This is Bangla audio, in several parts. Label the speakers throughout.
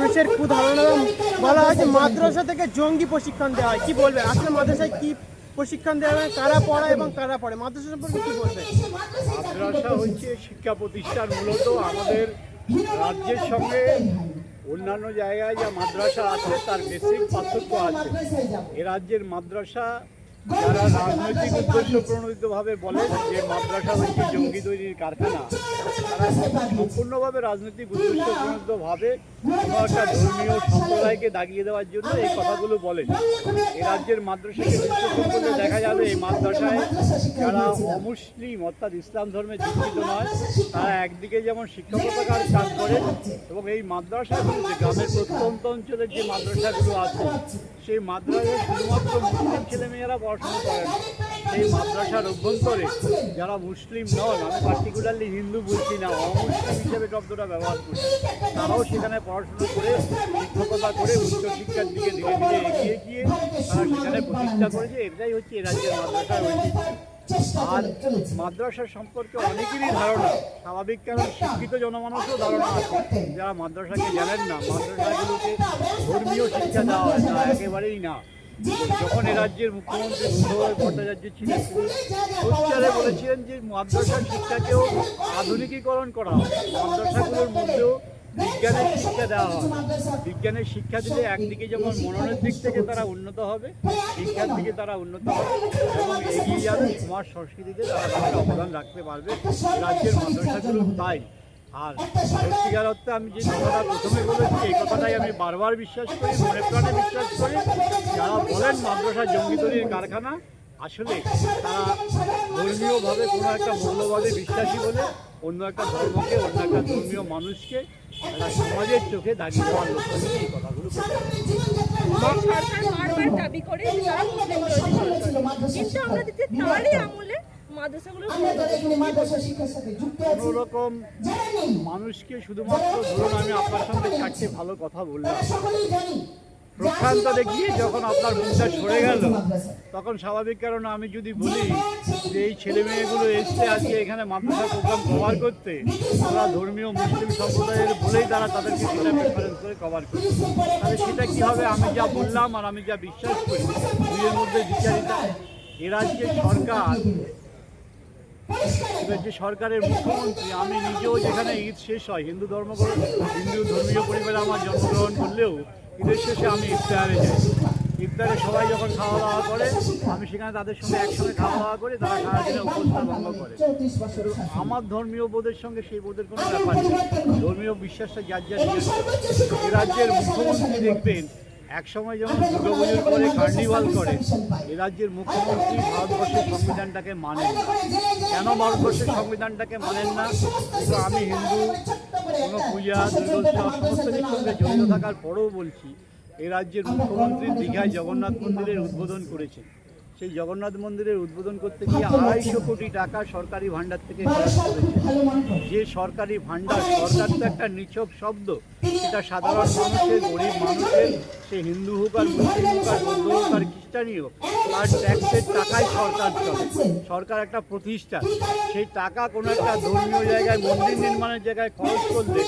Speaker 1: মানুষের কুধারণা বলা হয় যে মাদ্রাসা থেকে জঙ্গি প্রশিক্ষণ দেওয়া হয়। কি বলবে? আসলে মাদ্রাসায় কি প্রশিক্ষণ দেওয়া হয়? কারা পড়ায় এবং কারা পড়ে? মাদ্রাসা সম্পর্কে কি বলবে?
Speaker 2: মাদ্রাসা হচ্ছে শিক্ষা প্রতিষ্ঠান মূলত আমাদের রাজ্যের সঙ্গে অন্যান্য জায়গায় যা মাদ্রাসা আছে, তার বেসিক পার্থক্য আছে। এ রাজ্যের মাদ্রাসা যারা রাজনৈতিক উদ্দেশ্য প্রণোদিতভাবে বলে যে মাদ্রাসা হচ্ছে জঙ্গি তৈরির কারখানা তারা সম্পূর্ণভাবে রাজনৈতিক উদ্দেশ্য প্রণোদিতভাবে কোনো একটা ধর্মীয় সম্প্রদায়কে দাগিয়ে দেওয়ার জন্য এই কথাগুলো বলেন এ রাজ্যের মাদ্রাসাকে বিশ্লেষণ করলে দেখা যাবে এই মাদ্রাসায় যারা অমুসলিম অর্থাৎ ইসলাম ধর্মে দীক্ষিত নয় তারা একদিকে যেমন শিক্ষকতার কাজ করে এবং এই মাদ্রাসাগুলো যে গ্রামের প্রত্যন্ত অঞ্চলের যে মাদ্রাসাগুলো আছে সেই মাদ্রাসায় শুধুমাত্র মুসলিম ছেলেমেয়েরা পড়াশোনা করেন সেই মাদ্রাসার অভ্যন্তরে যারা মুসলিম নন, আমি পার্টিকুলারলি হিন্দু বলছি না, অমুসলিম হিসেবে শব্দটা ব্যবহার করছি তারাও সেখানে পড়াশোনা করে, শিক্ষকতা করে উচ্চশিক্ষার দিকে ধীরে ধীরে এগিয়ে গিয়ে তারা সেখানে প্রতিষ্ঠা করেছে। এটাই হচ্ছে এ রাজ্যের মাদ্রাসার ঐতিহ্য। আর মাদ্রাসা সম্পর্কে অনেকেরই ধারণা, স্বাভাবিক কারণ শিক্ষিত জনমানুষও ধারণা আছে। যারা মাদ্রাসাকে জানেন না মাদ্রাসাগুলোকে ধর্মীয় শিক্ষা দেওয়া হয় না, একেবারেই না। যখন রাজ্যের মুখ্যমন্ত্রী বুদ্ধদেব ভট্টাচার্য ছিলেন সোচ্চারে বলেছিলেন যে মাদ্রাসার শিক্ষাকেও আধুনিকীকরণ করা হয় মাদ্রাসাগুলোর মধ্যেও বিজ্ঞানের শিক্ষা দেওয়া হয় বিজ্ঞানের শিক্ষা দিলে একদিকে যেমন মননের দিক থেকে তারা উন্নত হবে, শিক্ষার দিকে তারা উন্নত হবে, এবং এগিয়ে যাবে। সমাজ সংস্কৃতিতে তারা অবদান রাখতে পারবে। রাজ্যের মাদ্রাসাগুলো তাই। আর সত্যিকার অর্থে আমি যে কথাটা প্রথমে বলেছি এই কথাটাই আমি বারবার বিশ্বাস করি মনে প্রাণে বিশ্বাস করি। যারা বলেন মাদ্রাসা জঙ্গি তৈরির কারখানা আসলে তারা ধর্মীয়ভাবে কোনো একটা মৌলবাদে বিশ্বাসী বলে অন্য একটা ধর্মকে অন্য একটা ধর্মীয় মানুষকে তারা সমাজের চোখে দাঁড়িয়ে দেওয়ার লক্ষ্য নিয়ে এই কথাগুলো বলে।
Speaker 3: সরকার বারবার দাবি করে কিন্তু আমরা দেখছি তারই আমলে মাদ্রাসাগুলো
Speaker 2: কোনো রকম মানুষকে শুধুমাত্র ধরুন আমি আপনার সঙ্গে চারটে ভালো কথা বললাম। প্রশান্তরে গিয়ে যখন আপনার মুখটা সরে গেল তখন স্বাভাবিক কারণে আমি যদি বলি যে এই ছেলে মেয়েগুলো এসছে আজকে এখানে মাদ্রাসা প্রোগ্রাম কভার করতে তারা ধর্মীয় মুসলিম সম্প্রদায়ের বলেই তারা তাদেরকে সেটা প্রেফারেন্স করে কভার করছে। তাহলে সেটা কী হবে আমি যা বললাম আর আমি যা বিশ্বাস করি দুইয়ের মধ্যে বিচারিতা এ রাজ্যের সরকার যে সরকারের মুখ্যমন্ত্রী আমি নিজেও যেখানে ঈদ শেষ হয় হিন্দু ধর্ম হিন্দু ধর্মীয় পরিবারে আমার জন্মগ্রহণ করলেও ঈদের শেষে আমি ইফতারে যাই। ইফতারে সবাই যখন খাওয়া দাওয়া করে আমি সেখানে তাদের সঙ্গে একসঙ্গে খাওয়া দাওয়া করি তারা সারাদিনে উপস্থা ভঙ্গ করে। আমার ধর্মীয় বোধের সঙ্গে সেই বোধের কোনো ব্যাপার নেই। ধর্মীয় বিশ্বাসটা যার যার রাজ্যের মুখ্যমন্ত্রী দেখবেন এক সময় যেমন দুর্গাপুজোর পরে কার্নিভাল করে, এ রাজ্যের মুখ্যমন্ত্রী ভারতবর্ষের সংবিধানটাকে মানেন। কেন ভারতবর্ষের সংবিধানটাকে মানেন না? কিন্তু আমি হিন্দু, কোনো পূজা দুর্গোৎসব সমস্ত সঙ্গে জড়িত থাকার পরেও বলছি, এ রাজ্যের মুখ্যমন্ত্রী দীঘায় জগন্নাথ মন্দিরের উদ্বোধন করেছেন। সেই জগন্নাথ মন্দিরের উদ্বোধন করতে গিয়ে আড়াইশো কোটি টাকা সরকারি ভাণ্ডার থেকে যে সরকারি ভাণ্ডার সরকার তো একটা নিছক শব্দ। সেটা সাধারণ মানুষের গরিব মানুষের সে হিন্দু হোক আর মুসলিম হোক আর বৌদ্ধ হোক আর খ্রিস্টানই হোক। তার ট্যাক্সের টাকায় সরকার চলে সরকার একটা প্রতিষ্ঠান সেই টাকা কোনো একটা ধর্মীয় জায়গায়, মন্দির নির্মাণের জায়গায় খরচ করলে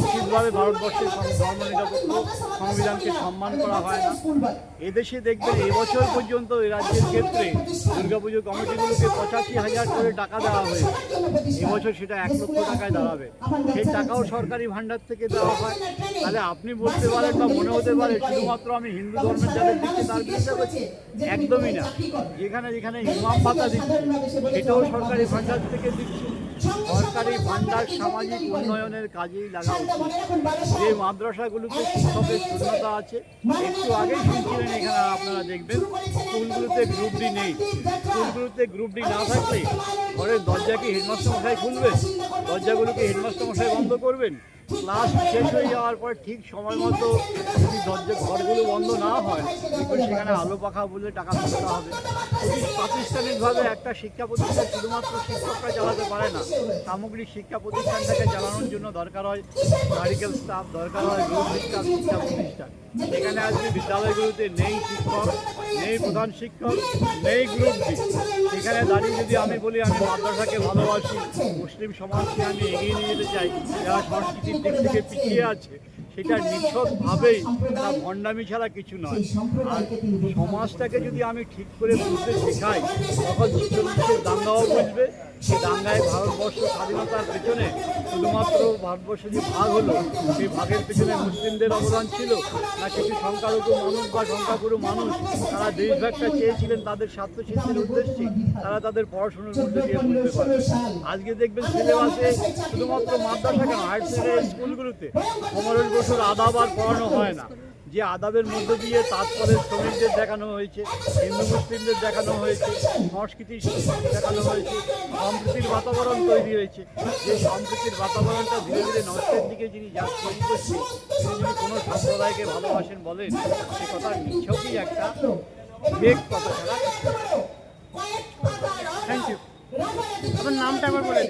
Speaker 2: নিশ্চিতভাবে ভারতবর্ষের ধর্ম ধর্মনিরপেক্ষ সংবিধানকে সম্মান করা হয় না। এদেশে দেখবেন এবছর পর্যন্ত এই রাজ্যের ক্ষেত্রে দুর্গাপুজো কমিটিগুলোকে পঁচাশি হাজার করে টাকা দেওয়া হয়েছে। এবছর সেটা এক লক্ষ টাকায় দাঁড়াবে। সেই টাকাও সরকারি ভাণ্ডার থেকে দেওয়া হয়। তাহলে আপনি বলতে পারেন বা মনে হতে পারে, শুধুমাত্র আমি হিন্দু ধর্মের যাদের দিচ্ছি তার বিরুদ্ধে বলছি একদমই না। যেখানে যেখানে ইমাম ভাতা দিচ্ছে সেটাও সরকারি ভাণ্ডার থেকে দিচ্ছে। সরকারি ভাণ্ডার সামাজিক উন্নয়নের কাজেই লাগা যে মাদ্রাসাগুলোতে শিক্ষকের শূন্যতা আছে একটু আগেই শুনছিলেন এখানে আপনারা দেখবেন। স্কুলগুলোতে গ্রুপ ডি নেই। স্কুলগুলোতে গ্রুপ ডি না থাকলে ঘরের দরজা কি হেডমাস্টার মশাই খুলবেন, দরজাগুলোকে হেডমাস্টার মশাই বন্ধ করবেন। ক্লাস শেষ হয়ে যাওয়ার পর ঠিক সময় মতো যদি দরজা ঘরগুলো বন্ধ না হয় সেখানে আলো পাখা বলে টাকা তুলতে হবে। প্রতি- প্রাতিষ্ঠানিকভাবে একটা শিক্ষা প্রতিষ্ঠান শুধুমাত্র শিক্ষকরা চালাতে পারে না, সামগ্রিক শিক্ষা প্রতিষ্ঠানটাকে চালানোর জন্য দরকার হয় ক্লারিক্যাল স্টাফ দরকার হয় শিক্ষা শিক্ষা প্রতিষ্ঠান। সেখানে আজকে বিদ্যালয়গুলোতে নেই শিক্ষক নেই প্রধান শিক্ষক, নেই গ্রুপ ডি সেখানে দাঁড়িয়ে যদি আমি বলি, আমি মাদ্রাসাকে ভালোবাসি, মুসলিম সমাজকে আমি এগিয়ে নিয়ে যেতে চাই, যারা সংস্কৃতির দিক থেকে পিছিয়ে আছে, সেটা নিছকভাবেই তারা ভণ্ডামি ছাড়া কিছু নয়। আর সমাজটাকে যদি আমি ঠিক করে বুঝতে শেখাই, তখন দাঙ্গাও বুঝবে সে দাঙ্গায় ভারতবর্ষ স্বাধীনতার পেছনে শুধুমাত্র ভারতবর্ষ যে ভাগ হলো, সেই ভাগের পেছনে মুসলিমদের অবদান ছিল না কিছু সংখ্যালঘু মানুষ বা সংখ্যাগুরু মানুষ। তারা দেশভাগটা চেয়েছিলেন তাদের স্বার্থ সিদ্ধির উদ্দেশ্যে, তারা তাদের পড়াশোনার মধ্যে দিয়ে বুঝতে পারে আজকে দেখবেন সিলেবাসে শুধুমাত্র মাদ্রাসা কেন? হায়ার সেকেন্ডারি স্কুলগুলোতে সমরেশ বছর আদাব আর পড়ানো হয় না। যে আদাবের মধ্য দিয়ে তাৎপরের শ্রমিকদের দেখানো হয়েছে, হিন্দু মুসলিমদের দেখানো হয়েছে সংস্কৃতি দেখানো হয়েছে সম্প্রীতির বাতাবরণ তৈরি হয়েছে। যে সম্প্রীতির বাতাবরণটা ধীরে ধীরে নষ্টের দিকে যিনি যা তৈরি করছে তিনি যদি কোনো সম্প্রদায়কে ভালোবাসেন বলেন, সে কথা নিছকই একটা বেগ কথা ছাড়া
Speaker 1: থ্যাংক ইউ আপনার নামটা একবার বলে